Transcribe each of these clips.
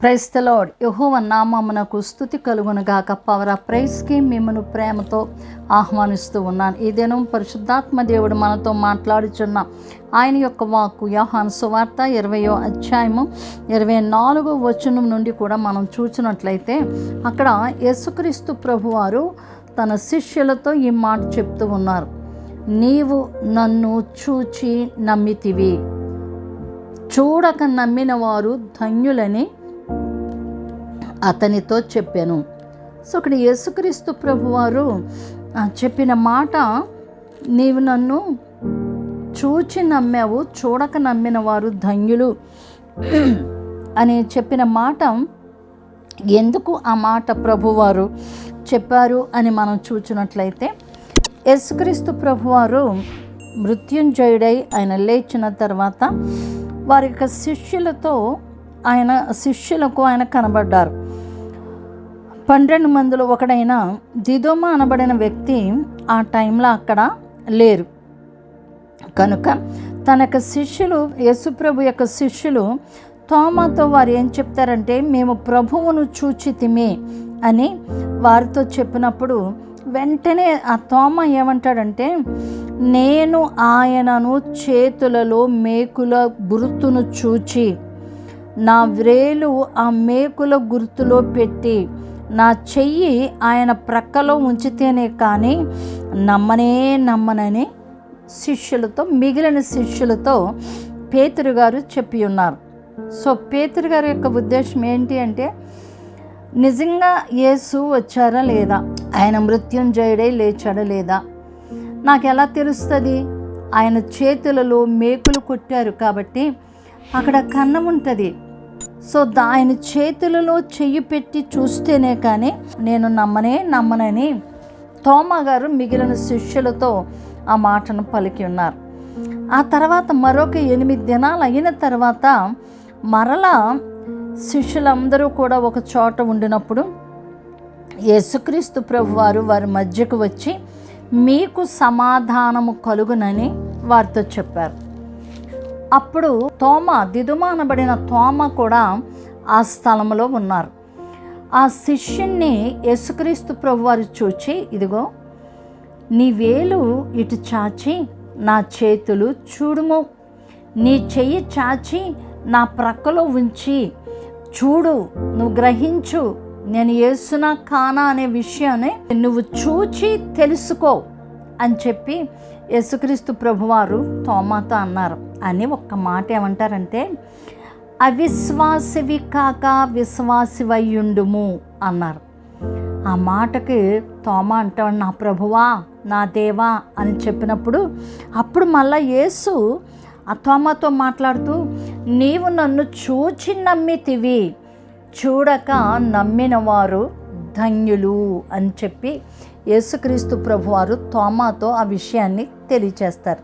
Praise the Lord యహోవ నామమునకు స్థుతి కలుగునుగాక పవర ప్రైస్కి మిమ్మను ప్రేమతో ఆహ్వానిస్తూ ఉన్నాను. ఈ దినం పరిశుద్ధాత్మ దేవుడు మనతో మాట్లాడుచున్న ఆయన యొక్క వాక్కు యోహాను సువార్త ఇరవయో అధ్యాయము ఇరవై నాలుగో వచనం నుండి కూడా మనం చూచినట్లయితే అక్కడ యేసుక్రీస్తు ప్రభువారు తన శిష్యులతో ఈ మాట చెప్తూ ఉన్నారు. నీవు నన్ను చూచి నమ్మితివి. చూడక నమ్మిన వారు ధన్యులని అతనితో చెప్పాను. సో ఇక్కడ యేసుక్రీస్తు ప్రభువారు చెప్పిన మాట నీవు నన్ను చూచి నమ్మావు చూడక నమ్మిన వారు ధన్యులు అని చెప్పిన మాట ఎందుకు ఆ మాట ప్రభువారు చెప్పారు అని మనం చూచినట్లయితే యేసుక్రీస్తు ప్రభువారు మృత్యుంజయుడై ఆయన లేచిన తర్వాత వారి యొక్క శిష్యులతో ఆయన శిష్యులకు ఆయన కనబడ్డారు. పన్నెండు మందిలో ఒకడైన దిదోమ అనబడిన వ్యక్తి ఆ టైంలో అక్కడ లేరు. కనుక తన యొక్క శిష్యులు యేసుప్రభు యొక్క శిష్యులు తోమాతో వారు ఏం చెప్తారంటే మేము ప్రభువును చూచితిమే అని వారితో చెప్పినప్పుడు వెంటనే ఆ తోమ ఏమంటాడంటే నేను ఆయనను చేతులలో మేకుల గుర్తును చూచి నా వ్రేలు ఆ మేకుల గుర్తులో పెట్టి నా చెయ్యి ఆయన ప్రక్కలో ఉంచితేనే కానీ నమ్మనే నమ్మనని శిష్యులతో మిగిలిన శిష్యులతో పేతురు గారు చెప్పి ఉన్నారు. సో పేతురు గారి యొక్క ఉద్దేశం ఏంటి అంటే నిజంగా యేసు వచ్చారా లేదా? ఆయన మృత్యుంజయుడై లేచాడా లేదా? నాకు ఎలా తెలుస్తుంది? ఆయన చేతులలో మేకులు కొట్టారు కాబట్టి అక్కడ కన్నం ఉంటుంది. సో ఆయన చేతులలో చెయ్యి పెట్టి చూస్తేనే కానీ నేను నమ్మనే నమ్మనని తోమా గారు మిగిలిన శిష్యులతో ఆ మాటను పలికి ఉన్నారు. ఆ తర్వాత మరొక ఎనిమిది దినాలు అయిన తర్వాత మరలా శిష్యులందరూ కూడా ఒక చోట ఉండినప్పుడు యేసుక్రీస్తు ప్రభువారు వారి మధ్యకు వచ్చి మీకు సమాధానము కలుగునని వారితో చెప్పారు. అప్పుడు తోమ దిదుమానబడిన తోమ కూడా ఆ స్థలంలో ఉన్నారు. ఆ శిష్యుణ్ణి యేసుక్రీస్తు ప్రభువారు చూచి ఇదిగో నీ వేలు ఇటు చాచి నా చేతులు చూడుము. నీ చెయ్యి చాచి నా ప్రక్కలో ఉంచి చూడు నువ్వు గ్రహించు నేను ఏసునా కానా అనే విషయాన్ని నువ్వు చూచి తెలుసుకో అని చెప్పి యేసుక్రీస్తు ప్రభువారు తోమాతో అన్నారు. అని ఒక్క మాట ఏమంటారంటే అవిశ్వాసివి కాక విశ్వాసివయ్యుండుము అన్నారు. ఆ మాటకి తోమ అంటాడు నా ప్రభువా నా దేవా అని చెప్పినప్పుడు అప్పుడు మళ్ళా యేసు ఆ తోమతో మాట్లాడుతూ నీవు నన్ను చూచి నమ్మితివి చూడక నమ్మిన వారు ధన్యులు అని చెప్పి యేసుక్రీస్తు ప్రభువారు తోమాతో ఆ విషయాన్ని తెలియచేస్తారు.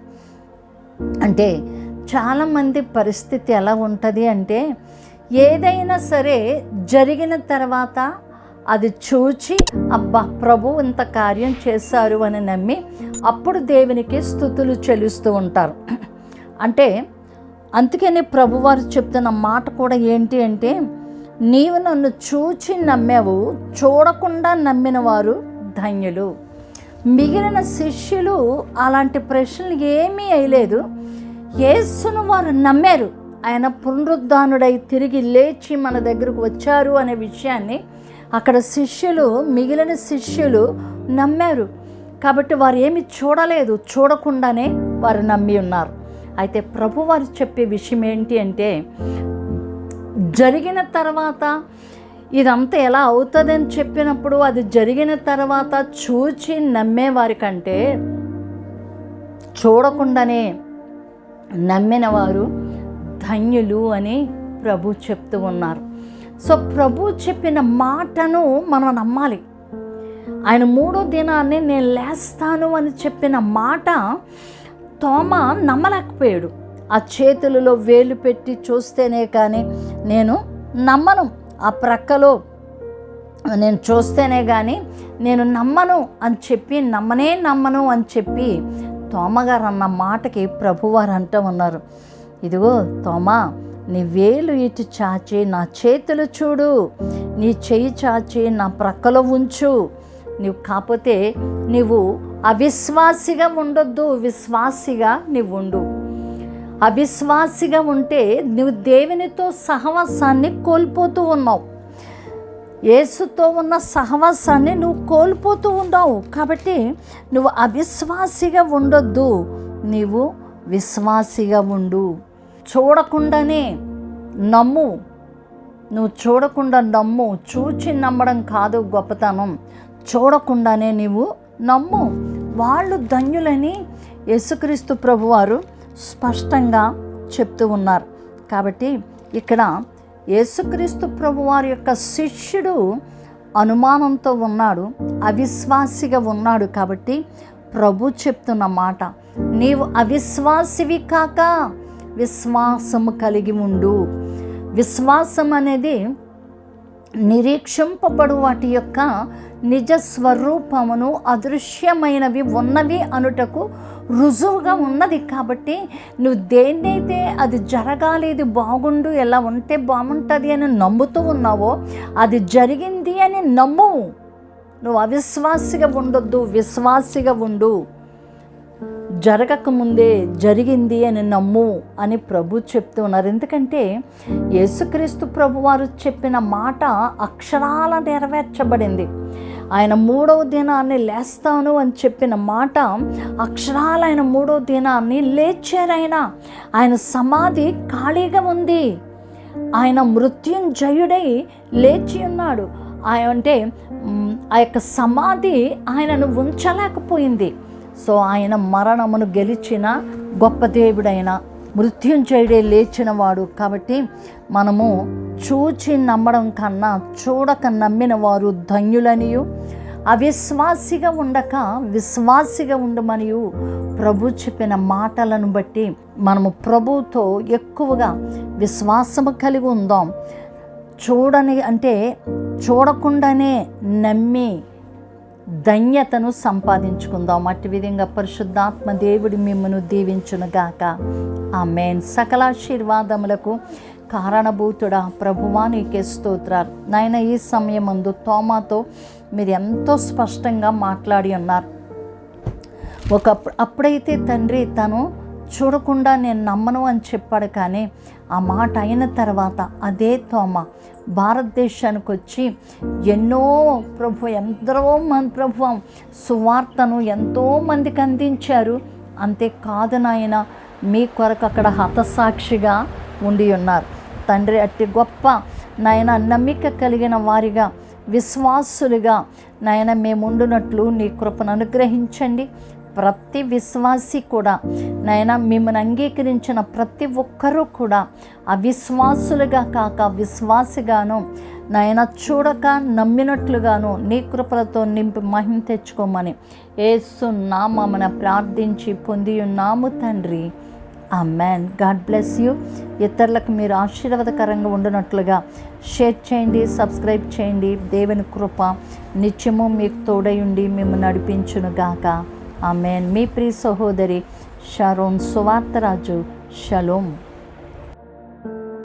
అంటే చాలామంది పరిస్థితి ఎలా ఉంటుంది అంటే ఏదైనా సరే జరిగిన తర్వాత అది చూచి అబ్బా ప్రభు ఇంత కార్యం చేశారు అని నమ్మి అప్పుడు దేవునికి స్థుతులు చెల్లిస్తూ ఉంటారు. అంటే అందుకని ప్రభువారు చెప్తున్న మాట కూడా ఏంటి అంటే నీవు నన్ను చూచి నమ్మావు చూడకుండా నమ్మిన వారు ధన్యులు. మిగిలిన శిష్యులు అలాంటి ప్రశ్నలు ఏమీ అయ్యలేదు యేసును వారు నమ్మారు. ఆయన పునరుద్ధానుడై తిరిగి లేచి మన దగ్గరకు వచ్చారు అనే విషయాన్ని అక్కడ శిష్యులు మిగిలిన శిష్యులు నమ్మారు. కాబట్టి వారు ఏమి చూడలేదు. చూడకుండానే వారు నమ్మి ఉన్నారు. అయితే ప్రభు వారు చెప్పే విషయం ఏంటి అంటే జరిగిన తర్వాత ఇదంతా ఎలా అవుతుందని చెప్పినప్పుడు అది జరిగిన తర్వాత చూచి నమ్మేవారి కంటే చూడకుండానే నమ్మిన వారు ధన్యులు అని ప్రభు చెప్తూ ఉన్నారు. సో ప్రభు చెప్పిన మాటను మనం నమ్మాలి. ఆయన మూడో దినాన్ని నేను లేస్తాను అని చెప్పిన మాట తోమ నమ్మలేకపోయాడు. ఆ చేతులలో వేలు పెట్టి చూస్తేనే కానీ నేను నమ్మను. ఆ ప్రక్కలో నేను చూస్తేనే కానీ నేను నమ్మను అని చెప్పి నమ్మనే నమ్మను అని చెప్పి తోమగారు అన్న మాటకి ప్రభువారు అంటూ ఉన్నారు. ఇదిగో తోమా నీ వేలు ఇటు చాచి నా చేతులు చూడు నీ చెయ్యి చాచి నా ప్రక్కలో ఉంచు. నీవు కాకపోతే నీవు అవిశ్వాసిగా ఉండొద్దు విశ్వాసిగా నీవు ఉండు. అవిశ్వాసిగా ఉంటే నువ్వు దేవునితో సహవాసాన్ని కోల్పోతూ ఉన్నావు. యేసుతో ఉన్న సహవాసాన్ని నువ్వు కోల్పోతూ ఉన్నావు. కాబట్టి నువ్వు అవిశ్వాసిగా ఉండొద్దు. నీవు విశ్వాసిగా ఉండు. చూడకుండానే నమ్ము. నువ్వు చూడకుండా నమ్ము. చూచి నమ్మడం కాదు గొప్పతనం. చూడకుండానే నీవు నమ్ము. వాళ్ళు ధన్యులని యేసుక్రీస్తు ప్రభువారు స్పష్టంగా చెప్తూ ఉన్నారు. కాబట్టి ఇక్కడ యేసుక్రీస్తు ప్రభువారి యొక్క శిష్యుడు అనుమానంతో ఉన్నాడు అవిశ్వాసిగా ఉన్నాడు కాబట్టి ప్రభు చెప్తున్న మాట నీవు అవిశ్వాసివి కాక విశ్వాసము కలిగి ఉండు. విశ్వాసం అనేది నిరీక్షింపబడు వాటి యొక్క నిజ స్వరూపమును అదృశ్యమైనవి ఉన్నవి అనుటకు రుజువుగా ఉన్నది. కాబట్టి నువ్వు దేన్నైతే అది జరగాలి ఇది బాగుండు ఎలా ఉంటే బాగుంటుంది అని నమ్ముతూ ఉన్నావో అది జరిగింది అని నమ్ము. నువ్వు అవిశ్వాసిగా ఉండొద్దు విశ్వాసిగా ఉండు. జరగకముందే జరిగింది అని నమ్ము అని ప్రభు చెప్తూ ఉన్నారు. ఎందుకంటే యేసుక్రీస్తు ప్రభు వారు చెప్పిన మాట అక్షరాల నెరవేర్చబడింది. ఆయన మూడవ దినాన్ని లేస్తాను అని చెప్పిన మాట అక్షరాలు ఆయన మూడవ దినాన్ని లేచారైనా ఆయన సమాధి ఖాళీగా ఉంది. ఆయన మృత్యుంజయుడై లేచి ఉన్నాడు. ఆయన అంటే ఆ యొక్క సమాధి ఆయనను ఉంచలేకపోయింది. సో ఆయన మరణమును గెలిచిన గొప్ప దేవుడైన మృత్యుంజయుడే లేచినవాడు. కాబట్టి మనము చూచి నమ్మడం కన్నా చూడక నమ్మిన వారు ధన్యులనియు. అవిశ్వాసిగా ఉండక విశ్వాసిగా ఉండమనియు. ప్రభు చెప్పిన మాటలను బట్టి మనము ప్రభుతో ఎక్కువగా విశ్వాసము కలిగి ఉందాం. చూడని అంటే చూడకుండానే నమ్మి ధన్యతను సంపాదించుకుందాం. అట్టి విధంగా పరిశుద్ధాత్మ దేవుడి మిమ్మను దీవించునుగాక ఆ మేన్ సకలాశీర్వాదములకు కారణభూతుడా ప్రభువా నీకే స్తోత్రాలు. నాయన ఈ సమయం ముందు తోమాతో మీరు ఎంతో స్పష్టంగా మాట్లాడి ఉన్నారు. ఒక అప్పుడైతే తండ్రి తను చూడకుండా నేను నమ్మను అని చెప్పాడు కానీ ఆ మాట అయిన తర్వాత అదే తోమ. భారతదేశానికి వచ్చి ఎన్నో ప్రభు ఎందరో మంది ప్రభు సువార్తను ఎంతో మందికి అందించారు. అంతేకాదు నాయన మీ కొరకు అక్కడ హతసాక్షిగా ఉండి ఉన్నారు. తండ్రి అట్టి గొప్ప నాయన నమ్మిక కలిగిన వారిగా విశ్వాసులుగా నాయన మేముండునట్లు నీ కృపను అనుగ్రహించండి. ప్రతి విశ్వాసి కూడా నాయన మిమ్మల్ని అంగీకరించిన ప్రతి ఒక్కరూ కూడా అవిశ్వాసులుగా కాక విశ్వాసిగాను నాయన చూడక నమ్మినట్లుగాను నీ కృపలతో నింపి మహిమ తెచ్చుకోమని ఏసు నామన ప్రార్థించి పొంది ఉన్నాము తండ్రి. ఆ మ్యాన్ గాడ్ బ్లెస్ యూ. ఇతరులకు మీరు ఆశీర్వాదకరంగా ఉండినట్లుగా షేర్ చేయండి సబ్స్క్రైబ్ చేయండి. దేవుని కృప నిత్యము మీకు తోడై ఉండి మేము నడిపించును ఆమెన్. మీ ప్రియ సహోదరి షరోన్ సువార్తరాజు షలోం.